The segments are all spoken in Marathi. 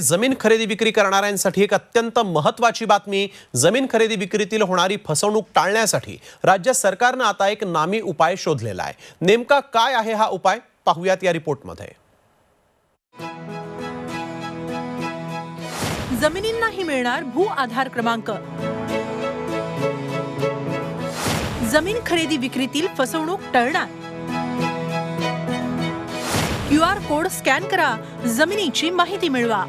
जमीन खरेदी विक्री करणाऱ्यांसाठी एक अत्यंत महत्वाची बातमी जमीन खरेदी विक्रीतील होणारी फसवणूक टाळण्यासाठी राज्य सरकारनं आता एक नामी उपाय शोधलेला आहे. नेमका काय आहे हा उपाय? पाहूयात या रिपोर्टमध्ये. जमिनींनाही मिळणार भू आधार क्रमांक. जमीन खरेदी विक्रीतील फसवणूक टळणार. आर कोड स्कॅन करा. जमिनीची माहिती मिळवा.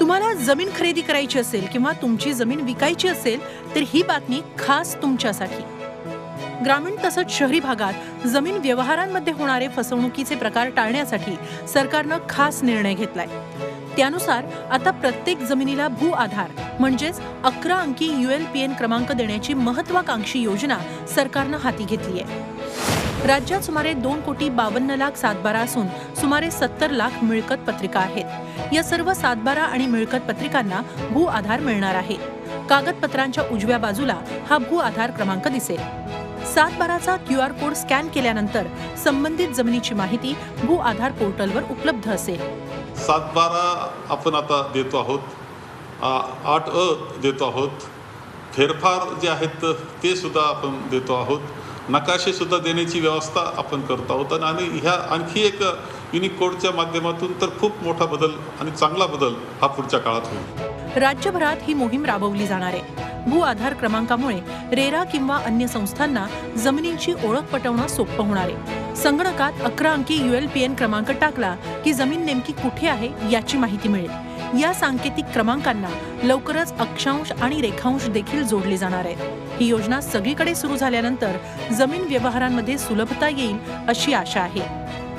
तुम्हाला जमीन खरेदी करायची असेल किंवा तुमची जमीन विकायची असेल तर ही बातमी खास तुमच्यासाठी. ग्रामीण तसंच शहरी भागात जमीन व्यवहारांमध्ये होणारे फसवणुकीचे प्रकार टाळण्यासाठी सरकारनं खास निर्णय घेतलाय. त्यानुसार आता प्रत्येक जमिनीला भू आधार म्हणजेच अकरा अंकी युएलपीएन क्रमांक देण्याची महत्वाकांक्षी योजना सरकारनं हाती घेतली आहे. राज्यात सुमारे दोन कोटी बावन्न लाख सातबारा असून सुमारे सत्तर लाख मिळकत पत्रिका आहेत. या सर्व सातबारा आणि मिळकत पत्रिकांना भू आधार मिळणार आहे. कागदपत्रांच्या उजव्या बाजूला हा भू आधार क्रमांक दिसेल. सात बाराचा क्यू आर कोड स्कॅन केल्यानंतर संबंधित जमिनीची माहिती भू आधार पोर्टलवर उपलब्ध असेल. सात बारा आपण आता देतो आहोत. आठ अ देतो आहोत. फेरफार जे आहेत ते सुद्धा आपण देतो आहोत. नकाशे सुद्धा देण्याची व्यवस्था आपण करतो आहोत. आणि- आणि ह्या आणखी एक युनिक कोडच्या माध्यमातून तर खूप मोठा बदल आणि चांगला बदल हा पुढच्या काळात होईल. राज्यभरात ही मोहीम राबवली जाणार आहे. भू आधार क्रमांकामुळे रेरा किंवा अन्य संस्थांना जमिनींची ओळख पटवणं सोपं होणार आहे. संगणकात अकरा अंकी युएलपीएन क्रमांक टाकला की जमीन नेमकी कुठे आहे याची माहिती मिळेल. या सांकेतिक क्रमांकांना लवकरच अक्षांश आणि रेखांश देखील जोडले जाणार आहेत. ही योजना सगळीकडे सुरू झाल्यानंतर जमीन व्यवहारांमध्ये सुलभता येईल अशी आशा आहे.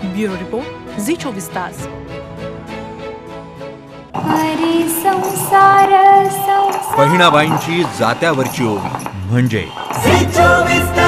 ब्युरो रिपोर्ट झी चोवीस तास. बहिणाबाईंची जात्यावरची ओवी. म्हणजे? चोवीस तास